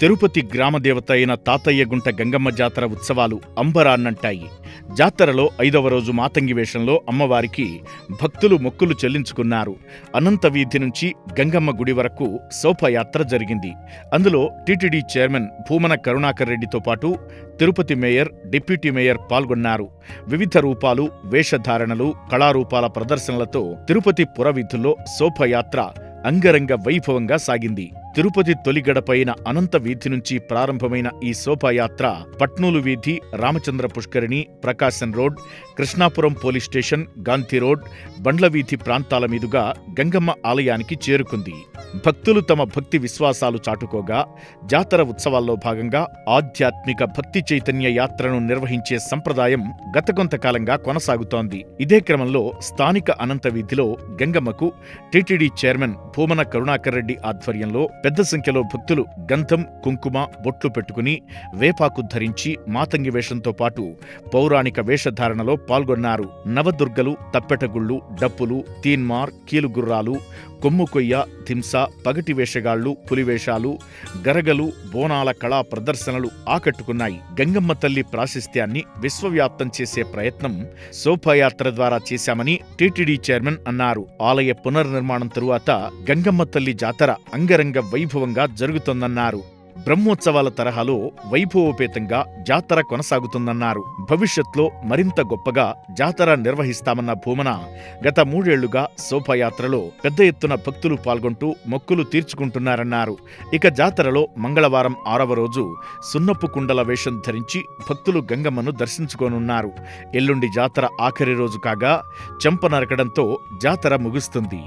తిరుపతి గ్రామదేవత అయిన తాతయ్యగుంట గంగమ్మ జాతర ఉత్సవాలు అంబరాన్నంటాయి. జాతరలో ఐదవ రోజు మాతంగి వేషంలో అమ్మవారికి భక్తులు మొక్కులు చెల్లించుకున్నారు. అనంత వీధి నుంచి గంగమ్మ గుడి వరకు శోభయాత్ర జరిగింది. అందులో టీటీడీ చైర్మన్ భూమన కరుణాకర్ రెడ్డితో పాటు తిరుపతి మేయర్ డిప్యూటీ మేయర్ పాల్గొన్నారు. వివిధ రూపాలు వేషధారణలు కళారూపాల ప్రదర్శనలతో తిరుపతి పురవీధుల్లో శోభయాత్ర అంగరంగ వైభవంగా సాగింది. తిరుపతి తొలిగడపైన అనంత వీధి నుంచి ప్రారంభమైన ఈ శోభాయాత్ర పట్నూలు వీధి Ramachandra Pushkarini Prakasam road Krishnapuram police station Gandhi road Bandla వీధి ప్రాంతాల మీదుగా గంగమ్మ ఆలయానికి చేరుకుంది. భక్తులు తమ భక్తి విశ్వాసాలు చాటుకోగా జాతర ఉత్సవాల్లో భాగంగా ఆధ్యాత్మిక భక్తి చైతన్య యాత్రను నిర్వహించే సంప్రదాయం గత కొంతకాలంగా కొనసాగుతోంది. ఇదే క్రమంలో స్థానిక అనంత వీధిలో గంగమ్మకు టీటీడీ చైర్మన్ భూమన కరుణాకర్ రెడ్డి ఆధ్వర్యంలో పెద్ద సంఖ్యలో భక్తులు గంధం కుంకుమ బొట్లు పెట్టుకుని వేపాకు ధరించి మాతంగి వేషంతో పాటు పౌరాణిక వేషధారణలో పాల్గొన్నారు. నవదుర్గలు తప్పెటగుళ్ళు డప్పులు తీన్మార్ కీలుగుర్రాలు కొమ్ము కొయ్య థింస పగటి వేషగాళ్ళు పులివేషాలు గరగలు బోనాల కళా ప్రదర్శనలు ఆకట్టుకున్నాయి. గంగమ్మ తల్లి ప్రాశస్త్యాన్ని విశ్వవ్యాప్తం చేసే ప్రయత్నం శోభాయాత్ర ద్వారా చేశామని టీటీడీ చైర్మన్ అన్నారు. ఆలయ పునర్నిర్మాణం తరువాత గంగమ్మ తల్లి జాతర అంగరంగ వైభవంగా జరుగుతోందన్నారు. బ్రహ్మోత్సవాల తరహాలో వైభవోపేతంగా జాతర కొనసాగుతుందన్నారు. భవిష్యత్లో మరింత గొప్పగా జాతర నిర్వహిస్తామన్న భూమన గత మూడేళ్ళుగా శోభాయాత్రలో పెద్ద ఎత్తున భక్తులు పాల్గొంటూ మొక్కులు తీర్చుకుంటున్నారన్నారు. ఇక జాతరలో మంగళవారం ఆరవ రోజు సున్నపు కుండల వేషం ధరించి భక్తులు గంగమ్మను దర్శించుకోనున్నారు. ఎల్లుండి జాతర ఆఖరి రోజు కాగా చెంప నరకడంతో జాతర ముగుస్తుంది.